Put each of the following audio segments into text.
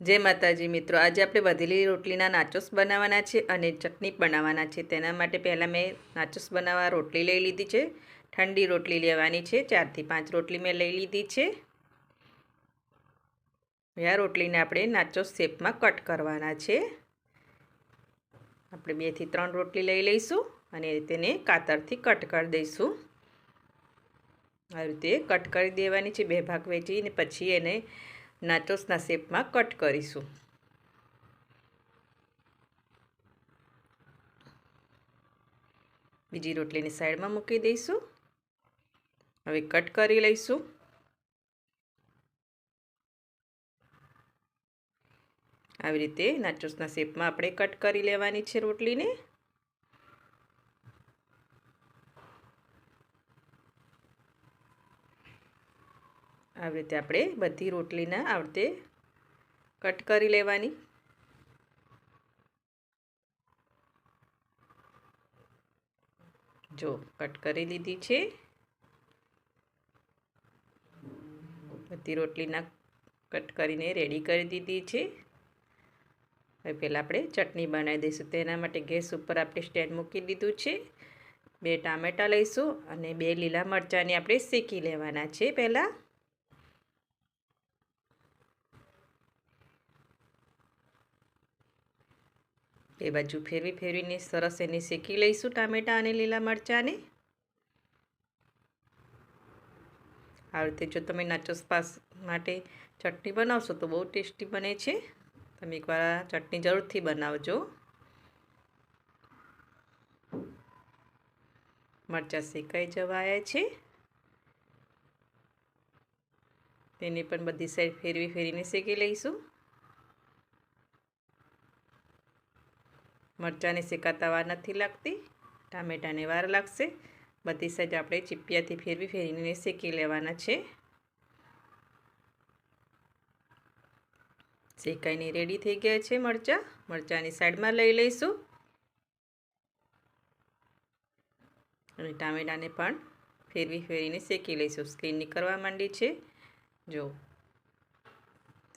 જય માતાજી મિત્રો. આજે આપણે વધેલી રોટલીના નાચોસ બનાવવાના છે અને ચટણી બનાવવાના છે. તેના માટે પહેલાં મેં નાચોસ બનાવવા રોટલી લઈ લીધી છે. ઠંડી રોટલી લેવાની છે. ચારથી પાંચ રોટલી મેં લઈ લીધી છે. આ રોટલીને આપણે નાચોસ શેપમાં કટ કરવાના છે. આપણે બેથી ત્રણ રોટલી લઈ લઈશું અને તેને કાતરથી કટ કરી દઈશું. આ રીતે કટ કરી દેવાની છે. બે ભાગ વેચીને પછી એને નાચોસના શેપમાં કટ કરીશું. બીજી રોટલીની સાઈડમાં મૂકી દઈશું. હવે કટ કરી લઈશું. આવી રીતે નાચોસના શેપમાં આપણે કટ કરી લેવાની છે રોટલીને. આવી રીતે આપણે બધી રોટલીના આવડતે કટ કરી લેવાની. જો, કટ કરી લીધી છે. બધી રોટલીના કટ કરીને રેડી કરી દીધી છે. હવે પહેલાં આપણે ચટણી બનાવી દઈશું. તેના માટે ગેસ ઉપર આપણે સ્ટેન્ડ મૂકી દીધું છે. બે ટામેટાં લઈશું અને બે લીલા મરચાંની આપણે શેકી લેવાના છે પહેલાં. બે બાજુ ફેરવી ફેરવીને સરસ એને શેકી લઈશું ટામેટાં અને લીલા મરચાંને. આ રીતે જો તમે નાચોસ પાસ માટે ચટણી બનાવશો તો બહુ ટેસ્ટી બને છે. તમે એકવાર ચટણી જરૂરથી બનાવજો. મરચાં શેકાઈ જવાયા છે. તેને પણ બધી સાઈડ ફેરવી ફેરીને શેકી લઈશું. મરચાંને શેકાતા વાર નથી લાગતી, ટામેટાને વાર લાગશે. બધી સાઈડ આપણે ચીપિયાથી ફેરવી ફેરીને શેકી લેવાના છે. શેકાઈને રેડી થઈ ગયા છે મરચાં. મરચાંની સાઈડમાં લઈ લઈશું. અને ટામેટાને પણ ફેરવી ફેરીને શેકી લઈશું. સ્કીન નીકળવા માંડી છે. જો,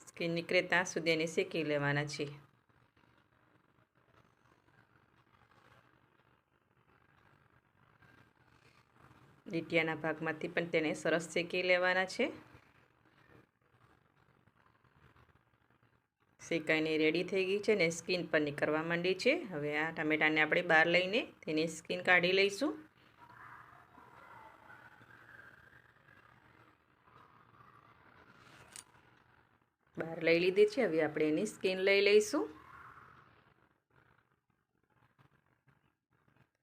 સ્કીન નીકળે ત્યાં સુધી એને શેકી લેવાના છે. લીટિયાના ભાગમાંથી પણ તેને સરસ શેકી લેવાના છે. શેકાઈને રેડી થઈ ગઈ છે ને સ્કીન પર નીકળવા માંડી છે. હવે આ ટામેટાને આપણે બહાર લઈને તેની સ્કીન કાઢી લઈશું. બહાર લઈ લીધી છે, હવે આપણે એની સ્કીન લઈ લઈશું.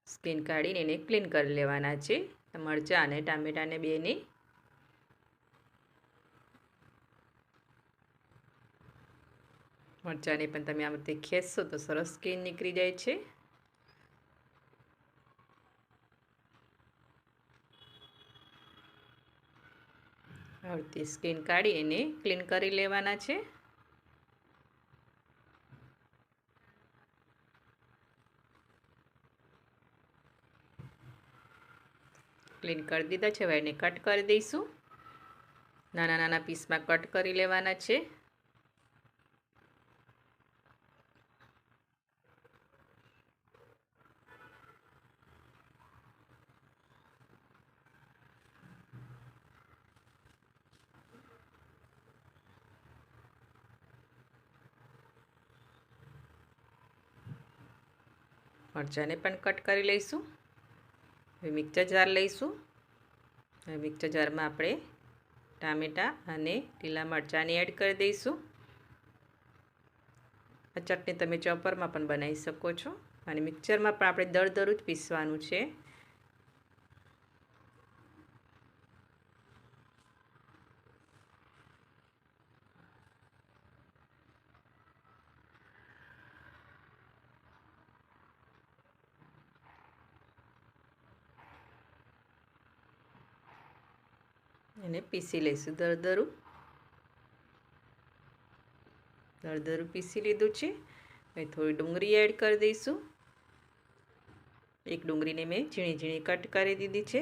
સ્કીન કાઢીને એને ક્લીન કરી લેવાના છે. મરચાં અને ટામેટાને બેની. મરચાંને પણ તમે આ રીતે ખેંચશો તો સરસ સ્કીન નીકળી જાય છે. રીતે સ્કીન કાઢી એને ક્લીન કરી લેવાના છે. ક્લીન કરી દીધા છે. હવે એને કટ કરી દઈશું. નાના નાના પીસમાં કટ કરી લેવાના છે. મરચાંને પણ કટ કરી લઈશું. હવે મિક્સર જાર લઈશું. હવે મિક્સર જારમાં આપણે ટામેટાં અને લીલા મરચાંની એડ કરી દઈશું. આ ચટણી તમે ચોપરમાં પણ બનાવી શકો છો. અને મિક્સરમાં પણ આપણે દરદરું જ પીસવાનું છે. એને પીસી લઈશું. દરદરું દરદરું પીસી લીધું છે. હવે થોડી ડુંગળી એડ કરી દઈશું. એક ડુંગળીને મેં ઝીણી ઝીણી કટ કરી દીધી છે.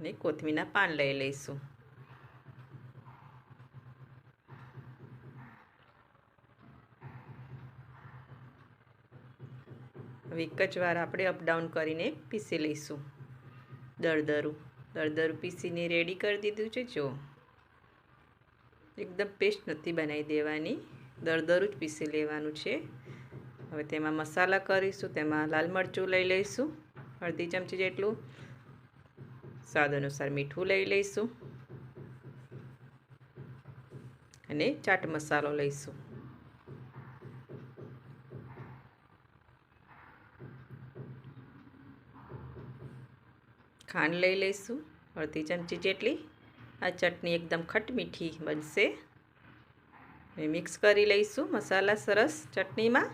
અને કોથમીના પાન લઈ લઈશું. હવે એક જ વાર આપણે અપડાઉન કરીને પીસી લઈશું. દળદરું દળદરું પીસીને રેડી કરી દીધું છે, જો. એકદમ પેસ્ટ નથી બનાવી દેવાની. દળદરું જ પીસી લેવાનું છે. હવે તેમાં મસાલા કરીશું, તેમાં લાલ મરચું લઈ લઈશું. અડધી ચમચી જેટલું સ્વાદ અનુસાર મીઠું લઈ લઈશું. અને ચાટ મસાલો લઈશું. ખાંડ લઈ લઈશું, અડધી ચમચી જેટલી. આ ચટણી એકદમ ખટમીઠી બનશે. મિક્સ કરી લઈશું, મસાલા સરસ ચટણીમાં.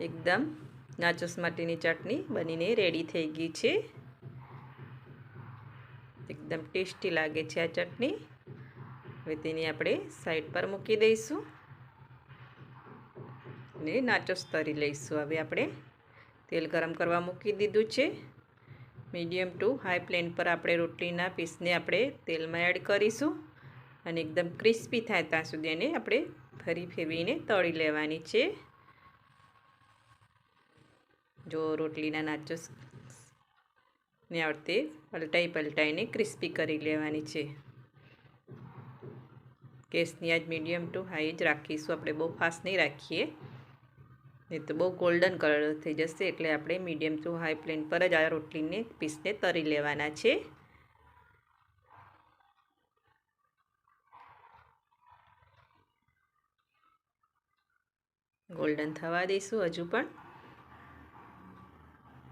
એકદમ નાચોસ માટેની ચટણી બનીને રેડી થઈ ગઈ છે. એકદમ ટેસ્ટી લાગે છે આ ચટણી. હવે તેની આપણે સાઈડ પર મૂકી દઈશું. અને નાચોસ તરી લઈશું. હવે આપણે તેલ ગરમ કરવા મૂકી દીધું છે. મીડિયમ ટુ હાઈ ફ્લેમ પર આપણે રોટલીના પીસને આપણે તેલમાં એડ કરીશું અને એકદમ ક્રિસ્પી થાય ત્યાં સુધી એને આપણે ફરી ફેરવીને તળી લેવાની છે. જો રોટલીના નાચોસ ને આવડતે પલટાઈ પલટાઈને ક્રિસ્પી કરી લેવાની છે. ગેસની આજ મીડિયમ ટુ હાઈ જ રાખીશું, આપણે બહુ ફાસ્ટ નહીં રાખીએ. નહીં તો બહુ ગોલ્ડન કલર થઈ જશે એટલે આપણે મીડિયમ ટુ હાઈ ફ્લેમ પર જ આ રોટલીને પીસને તરી લેવાના છે. ગોલ્ડન થવા દઈશું હજુ પણ.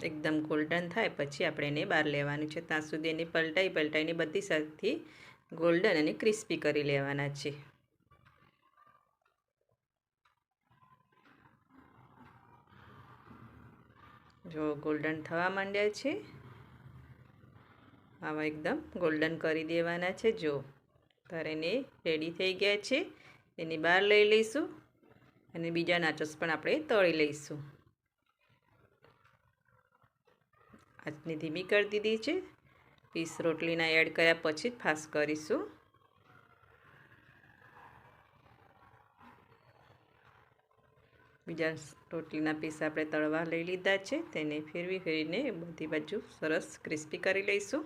એકદમ ગોલ્ડન થાય પછી આપણે એને બહાર લેવાનું છે. ત્યાં સુધી એને પલટાઈ પલટાઈને બધી સાથે ગોલ્ડન અને ક્રિસ્પી કરી લેવાના છે. જો ગોલ્ડન થવા માંડ્યા છે. આવા એકદમ ગોલ્ડન કરી દેવાના છે. જો ત્યારે એને રેડી થઈ ગયા છે. એની બહાર લઈ લઈશું અને બીજા નાચોસ પણ આપણે તળી લઈશું. આજની ધીમી કરી દીધી છે. પીસ રોટલીના એડ કર્યા પછી જ ફાસ્ટ કરીશું. બીજા રોટલીના પીસ આપણે તળવા લઈ લીધા છે. તેને ફેરવી ફેરીને બધી બાજુ સરસ ક્રિસ્પી કરી લઈશું.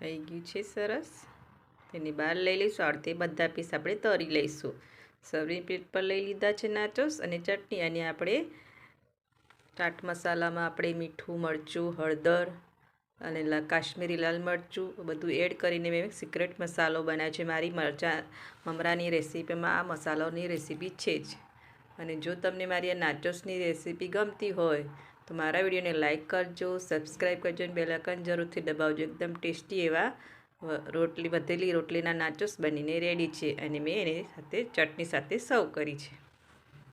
થઈ ગયું છે સરસ. તેની બહાર લઈ લઈશું. અડધે બધા પીસ આપણે તરી લઈશું. સર્વિંગ પ્લેટ પર લઈ લીધા છે નાચોસ અને ચટણી અને આપણે ચાટ મસાલામાં આપણે મીઠું, મરચું, હળદર અને કાશ્મીરી લાલ મરચું બધું એડ કરીને મેં સિક્રેટ મસાલો બનાવ્યો છે. મારી મરચા, મમરાની રેસીપીમાં આ મસાલોની રેસીપી છે જ. અને જો તમને મારી આ નાચોસની રેસીપી ગમતી હોય તો મારા વિડીયોને લાઇક કરજો, સબસ્ક્રાઈબ કરજો અને બેલાકન જરૂરથી દબાવજો. એકદમ ટેસ્ટી એવા રોટલી વધેલી રોટલીના નાચોસ બનીને રેડી છે અને મેં એની સાથે ચટણી સાથે સર્વ કરી છે.